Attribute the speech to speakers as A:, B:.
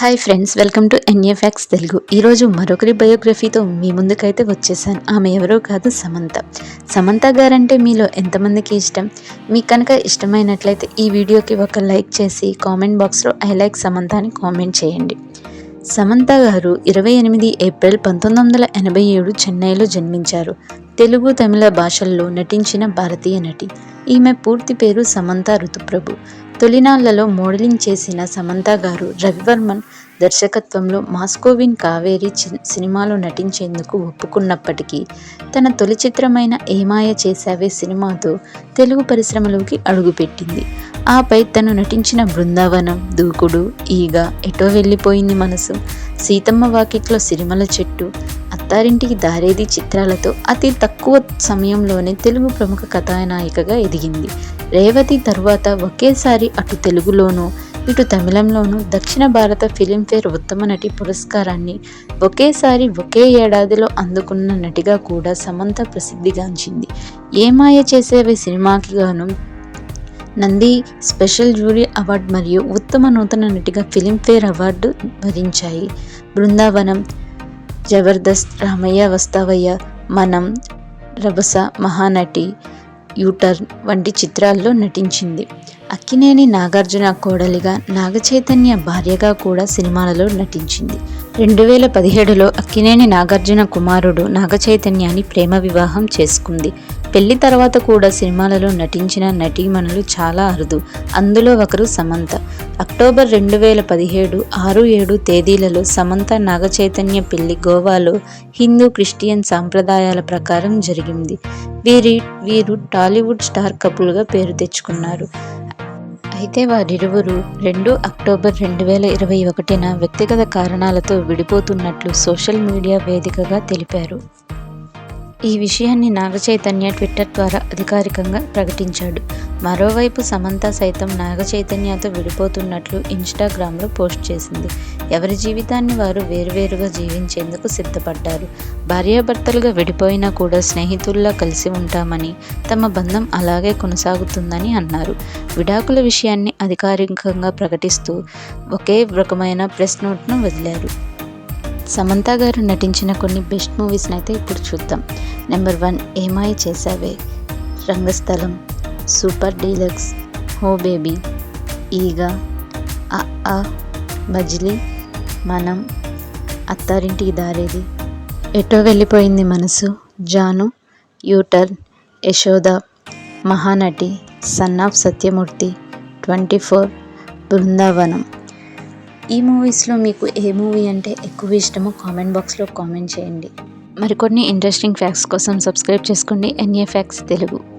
A: Hi friends welcome to NFX Telugu ఈరోజు మరొకరి బయోగ్రఫీతో మీ ముందుకైతే వచ్చేసాను. ఆమె ఎవరో కాదు సమంత. సమంత గారంటే మీలో ఎంతమందికి ఇష్టం? మీకు కనుక ఇష్టమైనట్లయితే ఈ వీడియోకి ఒక లైక్ చేసి కామెంట్ బాక్స్లో ఐ లైక్ సమంత అని కామెంట్ చేయండి. సమంత గారు ఇరవై ఎనిమిది ఏప్రిల్ పంతొమ్మిది వందల ఎనభై ఏడు చెన్నైలో జన్మించారు. తెలుగు తమిళ భాషల్లో నటించిన భారతీయ నటి. ఈమె పూర్తి పేరు సమంత ఋతుప్రభు. తొలినాళ్ళలో మోడలింగ్ చేసిన సమంత గారు రవివర్మన్ దర్శకత్వంలో మాస్కోవిన్ కావేరి సినిమాలో నటించేందుకు ఒప్పుకున్నప్పటికీ తన తొలి చిత్రమైన ఏమాయ చేశావే సినిమాతో తెలుగు పరిశ్రమలోకి అడుగుపెట్టింది. ఆపై తను నటించిన బృందావనం దూకుడు ఈగ ఎటో వెళ్ళిపోయింది మనసు. సీతమ్మ వాకిట్లో సిరిమల చెట్టు అత్తారింటికి దారేది చిత్రాలతో అతి తక్కువ సమయంలోనే తెలుగు ప్రముఖ కథానాయికగా ఎదిగింది. రేవతి తరువాత ఒకేసారి అటు తెలుగులోనూ ఇటు తమిళంలోనూ దక్షిణ భారత ఫిలింఫేర్ ఉత్తమ నటి పురస్కారాన్ని ఒకేసారి ఒకే ఏడాదిలో అందుకున్న నటిగా కూడా సమంత ప్రసిద్ధిగాంచింది. ఏమాయ చేసేవి సినిమాకి గాను నంది స్పెషల్ జ్యూరీ అవార్డు మరియు ఉత్తమ నూతన నటిగా ఫిలింఫేర్ అవార్డు భరించాయి బృందావనం జబర్దస్త్ రామయ్య వస్తావయ్య. మనం రభస మహానటి యూటర్న్ వంటి చిత్రాల్లో నటించింది. అక్కినేని నాగార్జున కోడలిగా నాగచైతన్య భార్యగా కూడా సినిమాలలో నటించింది. రెండు వేల పదిహేడులో అక్కినేని నాగార్జున కుమారుడు నాగచైతన్యాన్ని ప్రేమ వివాహం చేసుకుంది. పెళ్ళి తర్వాత కూడా సినిమాలలో నటించిన నటీమణులు చాలా అరుదు. అందులో ఒకరు సమంత. అక్టోబర్ రెండు వేల పదిహేడు ఆరు ఏడు తేదీలలో సమంత నాగచైతన్య పెళ్ళి గోవాలో హిందూ క్రిస్టియన్ సాంప్రదాయాల ప్రకారం జరిగింది. వీరి వీరు టాలీవుడ్ స్టార్ కపుల్గా పేరు తెచ్చుకున్నారు. అయితే వారిరువురు రెండు అక్టోబర్ రెండు వేల ఇరవై ఒకటిన వ్యక్తిగత కారణాలతో విడిపోతున్నట్లు సోషల్ మీడియా వేదికగా తెలిపారు. ఈ విషయాన్ని నాగచైతన్య ట్విట్టర్ ద్వారా అధికారికంగా ప్రకటించాడు. మరోవైపు సమంత సైతం నాగచైతన్యతో విడిపోతున్నట్లు ఇన్స్టాగ్రామ్లో పోస్ట్ చేసింది. ఎవరి జీవితాన్ని వారు వేరువేరుగా జీవించేందుకు సిద్ధపడ్డారు. భార్యాభర్తలుగా విడిపోయినా కూడా స్నేహితుల్లా కలిసి ఉంటామని తమ బంధం అలాగే కొనసాగుతుందని అన్నారు. విడాకుల విషయాన్ని అధికారికంగా ప్రకటిస్తూ ఒకే రకమైన ప్రెస్ నోట్ను వదిలారు. సమంత గారు నటించిన కొన్ని బెస్ట్ మూవీస్ని అయితే ఇప్పుడు చూద్దాం. Number one Yemaaya Chesave Rangasthalam super deluxe oh baby ఈగ అ బజ్లీ Manam Attarintiki Daredi. Eto Vellipoyindhi Manasu? Jaanu U Turn Yashoda Mahanati son of Satyamurthy twenty four Brindavanam. ఈ మూవీస్లో మీకు ఏ మూవీ అంటే ఎక్కువ ఇష్టమో కామెంట్ బాక్స్లో కామెంట్ చేయండి. మరికొన్ని ఇంట్రెస్టింగ్ ఫ్యాక్ట్స్ కోసం సబ్స్క్రైబ్ చేసుకోండి. NA facts Telugu.